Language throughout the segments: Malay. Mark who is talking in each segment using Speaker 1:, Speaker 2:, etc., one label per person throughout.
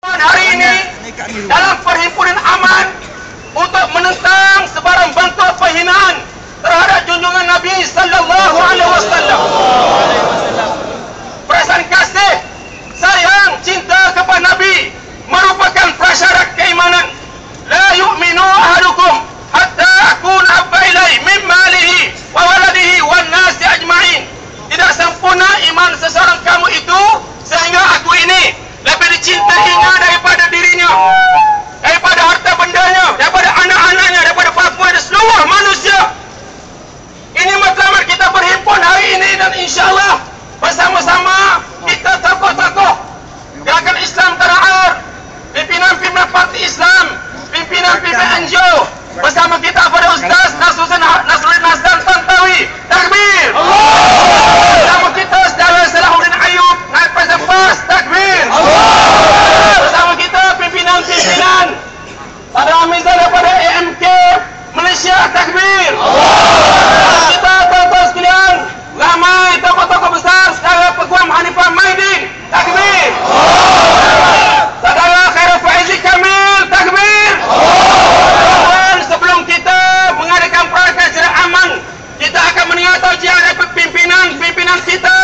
Speaker 1: hari ini dalam perhimpunan aman untuk menentang sebarang bentuk penghinaan terhadap junjungan Nabi sallallahu alaihi wasallam. Perasaan kasih, sayang, cinta kepada Nabi merupakan prasyarat keimanan. La yu'minu ahadukum hatta akuna habba ilai min malihi wa waladihi wan nasi ajma'in. Tidak sempurna iman seseorang kamu itu sehingga aku ini lebih dicintai daripada dirinya, daripada harta bendanya, daripada anak-anaknya, daripada papua dan seluruh manusia. Ini matlamat kita berhimpun hari ini dan insyaAllah bersama-sama kita tokoh-tokoh gerakan Islam Tanah pimpinan-pimpinan parti Islam, pimpinan-pimpinan NGO bersama kita pada Ustaz Nasruddin Nasruddin Nasdan Tantawi. Takbir! Bersama kita Saudara Salahuddin Ayub, Naib Presiden PAS. Takbir! Bersama kita pimpinan-pimpinan pada Amizah daripada AMK pimpinan-pimpinan kita.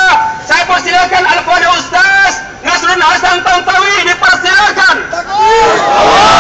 Speaker 1: Saya persilakan Al-Fadhil Ustaz Nasrul Hasan Tantawi dipersilakan. Takut.